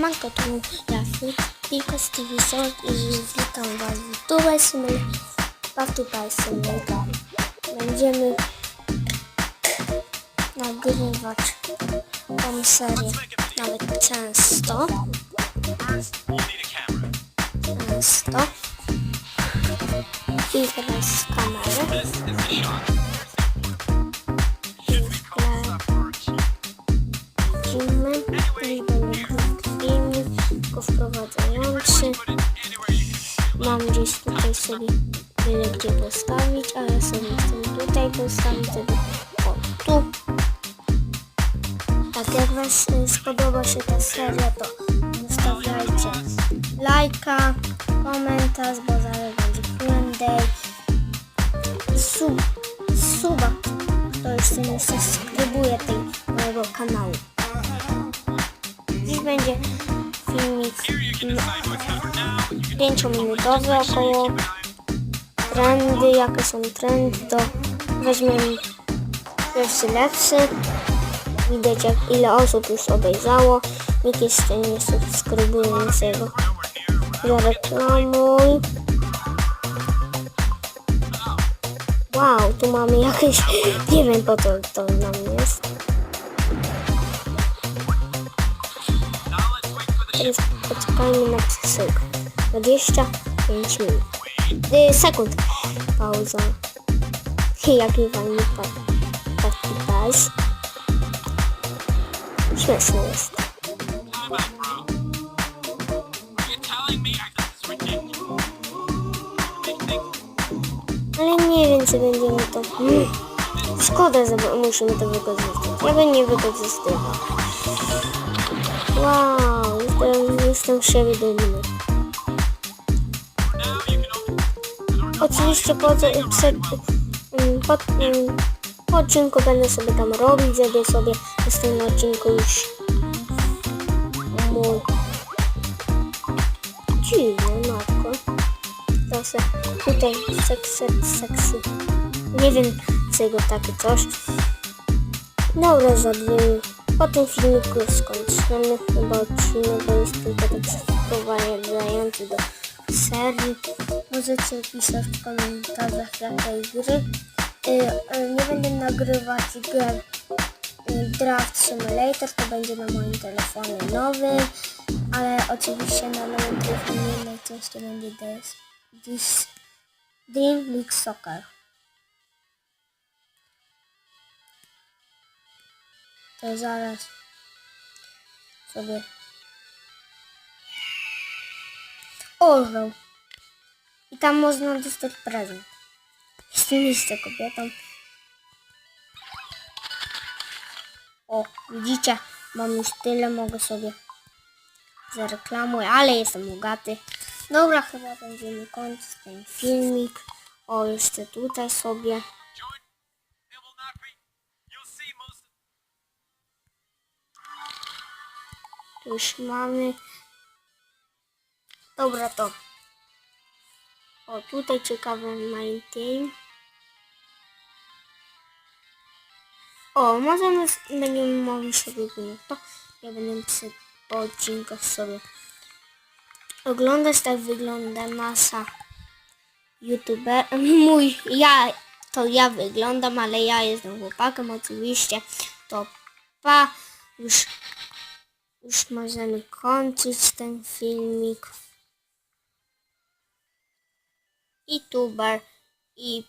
Siemanko, tu ja Filko z TV Short i witam was w Dubai Simulator. W Dubai Simulator. Będziemy nagrywać tą serię nawet często. Często. I teraz z tylko wprowadzający. Mam gdzieś tutaj sobie byle gdzie postawić, a ja sobie chcę tutaj postawić sobie o tu. Tak jak Was y, spodoba się ta seria, to zostawiajcie lajka, komentarz, bo zaraz będzie Q&A sub, suba, kto jeszcze nie subskrybuje tej mojego kanału. 5-minutowe około. Trendy, jakie są trendy, to weźmiemy pierwszy lepszy. Widać jak ile osób już obejrzało. Nikt jeszcze nie subskrybuje niczego. Zareklamuj. Wow, tu mamy jakieś... Nie wiem po co to nam jest poczekajmy na przesyłkę. 25 minut. Y, sekund. Pauza. Jaki fajny taki pas. Śmieszny jest. Ale nie wiem, czy będziemy to... Mm. Szkoda, że musimy to wykorzystać. Ja bym nie wykorzystywał. Wow, jestem, dumny. Oczywiście po, przed, mm, po, mm, po odcinku będę sobie tam robić, żeby sobie z tym odcinku już mój dziwny matko. Proszę, tutaj seksy, seksy. Nie wiem, czego takie coś. Dobra, za dwie Po tym filmiku skończymy chyba odcinek, bo jest tylko tak wprowadzający do serii. Możecie pisać w komentarzach jakiej gry. Y, y, nie będę nagrywać gier y, Draft Simulator, to będzie na moim telefonie nowym, ale oczywiście na nowym telefonie najczęściej będzie Dream League Soccer. To zaraz sobie orzeł. I tam można dostać prezent. Jeśli jesteście kobietą. O, widzicie, mam już tyle, mogę sobie zareklamuję, ale jestem bogaty. Dobra, chyba będziemy kończyć ten filmik. O, jeszcze tutaj sobie. Tu już mamy. Dobra, to. O, tutaj ciekawy maintain. O, możemy, będziemy mogli sobie to. Ja będę przy po odcinkach sobie oglądać, tak wygląda nasza youtuber, mój, ja, to ja wyglądam, ale ja jestem chłopakiem oczywiście, to pa, już już możemy kończyć ten filmik. I tuber, i